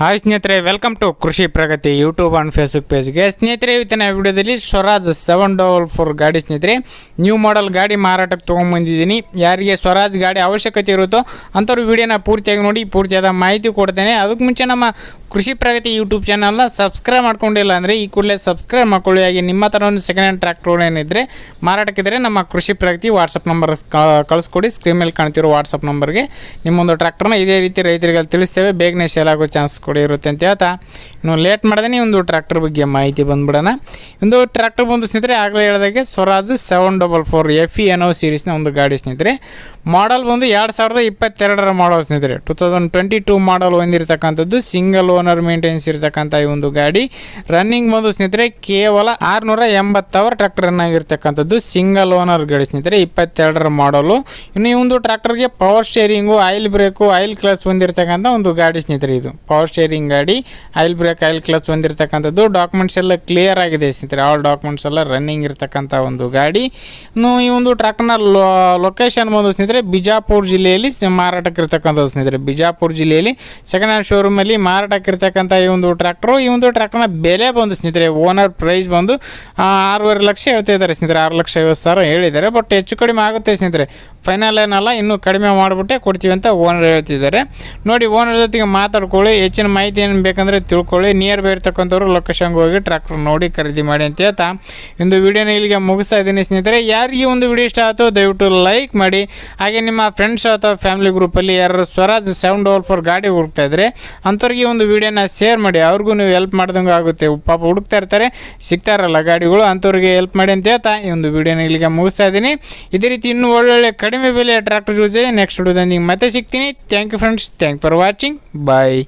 Hi ಸ್ನೇಹಿತರೆ welcome to Krishi Pragati YouTube and Facebook ಪೇಜ್ಗೆ ಸ್ನೇಹಿತರೆ, ಇವತ್ತಿನ ವಿಡಿಯೋದಲ್ಲಿ ಸ್ವರಾಜ್ ಸೆವೆನ್ ಡಬಲ್ ಫೋರ್ ಗಾಡಿ ಸ್ನೇಹಿತರೆ. ನ್ಯೂ ಮಾಡೆಲ್ ಗಾಡಿ ಮಾರಾಟಕ್ಕೆ ತೊಗೊಂಬಂದಿದ್ದೀನಿ ಯಾರಿಗೆ ಸ್ವರಾಜ್ ಗಾಡಿ ಅವಶ್ಯಕತೆ ಇರುತ್ತೋ ಅಂಥವ್ರು ವಿಡಿಯೋನ ಪೂರ್ತಿಯಾಗಿ ನೋಡಿ, ಪೂರ್ತಿಯಾದ ಮಾಹಿತಿ ಕೊಡ್ತೇನೆ. ಅದಕ್ಕೆ ಮುಂಚೆ ನಮ್ಮ ಕೃಷಿ ಪ್ರಗತಿ ಯೂಟ್ಯೂಬ್ ಚಾನಲ್ನ ಸಬ್ಸ್ಕ್ರೈಬ್ ಮಾಡ್ಕೊಂಡಿಲ್ಲ ಅಂದರೆ ಈ ಕೂಡಲೇ ಸಬ್ಸ್ಕ್ರೈಬ್ ಮಾಡ್ಕೊಳ್ಳಿ. ಹಾಗೆ ನಿಮ್ಮ ಥರ ಒಂದು ಸೆಕೆಂಡ್ ಹ್ಯಾಂಡ್ ಟ್ರ್ಯಾಕ್ಟರ್ ಏನಿದ್ರೆ ಮಾರಾಟಕ್ಕಿದ್ರೆ ನಮ್ಮ ಕೃಷಿ ಪ್ರಗತಿ ವಾಟ್ಸಪ್ ನಂಬರ್ ಕಳಿಸ್ಕೊಡಿ. ಸ್ಕ್ರೀನ್ ಮೇಲೆ ಕಾಣ್ತಿರೋ ವಾಟ್ಸಪ್ ನಂಬರ್ಗೆ ನಿಮ್ಮೊಂದು ಟ್ರ್ಯಾಕ್ಟರ್ನ ಇದೇ ರೀತಿ ರೈತರಿಗೆ ತಿಳಿಸ್ತೇವೆ. ಬೇಗನೆ ಸೇಲ್ ಆಗೋ ಚಾನ್ಸ್ ಕೂಡ ಇರುತ್ತೆ ಅಂತ ಹೇಳ್ತಾ. ಇನ್ನು ಲೇಟ್ ಮಾಡ್ದೇ ಒಂದು ಟ್ರ್ಯಾಕ್ಟರ್ ಬಗ್ಗೆ ಮಾಹಿತಿ ಬಂದುಬಿಡೋಣ. ಒಂದು ಟ್ರ್ಯಾಕ್ಟರ್ ಬಂದು ಸ್ನೇಹಿತರೆ, ಆಗಲೇ ಹೇಳಿದಾಗೆ Swaraj seven double four F E ಎನೋ ಸೀರೀಸ್ನ ಒಂದು ಗಾಡಿ ಸ್ನೇಹಿತರೆ. ಮಾಡಲ್ ಬಂದು ಎರಡು ಸಾವಿರದ ಇಪ್ಪತ್ತೆರಡರ ಮಾಡಲ್ ಸ್ನೇಹಿತರೆ. Two thousand twenty two model ಹೊಂದಿರತಕ್ಕಂಥದ್ದು single owner maintenance ಇರತಕ್ಕಂಥ ಈ ಒಂದು ಗಾಡಿ. ರನ್ನಿಂಗ್ ಬಂದು ಸ್ನೇಹಿತರೆ, ಕೇವಲ ಆರುನೂರ ಎಂಬತ್ತು ಅವರ್ ಟ್ರ್ಯಾಕ್ಟರ್ ರನ್ ಆಗಿರ್ತಕ್ಕಂಥದ್ದು. ಸಿಂಗಲ್ ಓನರ್ ಗಾಡಿ ಸ್ನೇಹಿತರೆ, ಇಪ್ಪತ್ತೆರಡರ ಮಾಡಲು ಇನ್ನು ಈ ಒಂದು ಟ್ರ್ಯಾಕ್ಟರ್ಗೆ power steering oil brake oil clutch ಹೊಂದಿರತಕ್ಕಂಥ ಒಂದು ಗಾಡಿ ಸ್ನೇಹಿತರೆ ಇದು. ಪವರ್ ಶೇರಿಂಗ್ ಗಾಡಿ ಆಯಿಲ್ ಬ್ರೇಕ್ ಆಯಿಲ್ ಕ್ಲಚ್ ಹೊಂದಿರತಕ್ಕಂಥದ್ದು. ಡಾಕ್ಯುಮೆಂಟ್ಸ್ ಎಲ್ಲ ಕ್ಲಿಯರ್ ಆಗಿದೆ ಸ್ನೇಹಿತರೆ. ಆಲ್ ಡಾಕ್ಯುಮೆಂಟ್ಸ್ ಎಲ್ಲ ರನ್ನಿಂಗ್ ಇರತಕ್ಕಂಥ ಒಂದು ಗಾಡಿ. ಇನ್ನು ಈ ಒಂದು ಟ್ರ್ಯಾಕ್ಟರ್ನ ಲೊಕೇಶನ್ ಬಂದು ಸ್ನೇಹಿತರೆ, ಬಿಜಾಪುರ ಜಿಲ್ಲೆಯಲ್ಲಿ ಮಾರಾಟಕ್ಕೆ ಇರ್ತಕ್ಕಂಥದ್ದು ಸ್ನೇಹಿತರೆ. ಬಿಜಾಪುರ ಜಿಲ್ಲೆಯಲ್ಲಿ ಸೆಕೆಂಡ್ ಹ್ಯಾಂಡ್ ಶೋರೂಮಲ್ಲಿ ಮಾರಾಟಕ್ಕೆ ಇರ್ತಕ್ಕಂಥ ಈ ಒಂದು ಟ್ರ್ಯಾಕ್ಟ್ರು ಈ ಒಂದು ಟ್ರ್ಯಾಕ್ಟರ್ನ ಬೆಲೆ ಬಂದು ಸ್ನೇಹಿತರೆ ಓನರ್ ಪ್ರೈಸ್ ಬಂದು ಆರೂವರೆ ಲಕ್ಷ ಹೇಳ್ತಾ ಇದ್ದಾರೆ ಸ್ನೇಹಿತರೆ, ಆರು ಲಕ್ಷ ಐವತ್ತು ಸಾವಿರ ಹೇಳಿದ್ದಾರೆ ಬಟ್ ಹೆಚ್ಚು ಕಡಿಮೆ ಆಗುತ್ತೆ ಸ್ನೇಹಿತರೆ. ಫೈನಲ್ ಏನಲ್ಲ ಇನ್ನೂ ಕಡಿಮೆ ಮಾಡಿಬಿಟ್ಟೆ, ಕೊಡ್ತೀವಿ ಅಂತ ಓನರ್ ಹೇಳ್ತಿದ್ದಾರೆ. ನೋಡಿ ಓನರ್ ಜೊತೆಗೆ ಮಾತಾಡ್ಕೊಳ್ಳಿ, ಹೆಚ್ಚಿನ ಮಾಹಿತಿ ಏನು ಬೇಕಂದರೆ ತಿಳ್ಕೊಳ್ಳಿ. ನಿಯರ್ ಬೈ ಇರ್ತಕ್ಕಂಥವ್ರು ಲೊಕೇಶನ್ಗೆ ಹೋಗಿ ಟ್ರ್ಯಾಕ್ಟರ್ ನೋಡಿ ಖರೀದಿ ಮಾಡಿ ಅಂತ ಹೇಳ್ತಾ. ಇಂದು ವಿಡಿಯೋನ ಇಲ್ಲಿಗೆ ಮುಗಿಸ್ತಾ ಇದ್ದೀನಿ ಸ್ನೇಹಿತರೆ. ಯಾರಿಗೆ ಒಂದು ವಿಡಿಯೋ ಇಷ್ಟ ಆಯಿತು, ದಯವಿಟ್ಟು ಲೈಕ್ ಮಾಡಿ. ಹಾಗೆ ನಿಮ್ಮ ಫ್ರೆಂಡ್ಸ್ ಅಥವಾ ಫ್ಯಾಮಿಲಿ ಗ್ರೂಪಲ್ಲಿ ಯಾರು ಸ್ವರಾಜ್ ಸೆವೆನ್ ಡಬಲ್ ಫೋರ್ ಗಾಡಿ ಹುಡುಕ್ತಾ ಇದ್ರೆ, ಅಂಥವ್ರಿಗೆ ಒಂದು ವಿಡಿಯೋನ ಶೇರ್ ಮಾಡಿ. ಅವ್ರಿಗೂ ನೀವು ಹೆಲ್ಪ್ ಮಾಡ್ದಂಗೆ ಆಗುತ್ತೆ. ಪಾಪ ಹುಡುಕ್ತಾ ಇರ್ತಾರೆ, ಸಿಗ್ತಾ ಇರಲ್ಲ ಗಾಡಿಗಳು, ಅಂಥವ್ರಿಗೆ ಹೆಲ್ಪ್ ಮಾಡಿ ಅಂತ ಹೇಳ್ತಾ. ಈ ಒಂದು ವಿಡಿಯೋನ ಇಲ್ಲಿಗೆ ಮುಗಿಸ್ತಾ ಇದ್ದೀನಿ. ಇದೇ ರೀತಿ ಇನ್ನೂ ಒಳ್ಳೊಳ್ಳೆ ಕಡಿಮೆ ಬೆಲೆಯ ಟ್ರ್ಯಾಕ್ಟರ್ ಜೊತೆ ನೆಕ್ಸ್ಟ್ ವಿಡಿಯೋದಲ್ಲಿ ಮತ್ತೆ ಸಿಗ್ತೀನಿ thank you friends thank for watching bye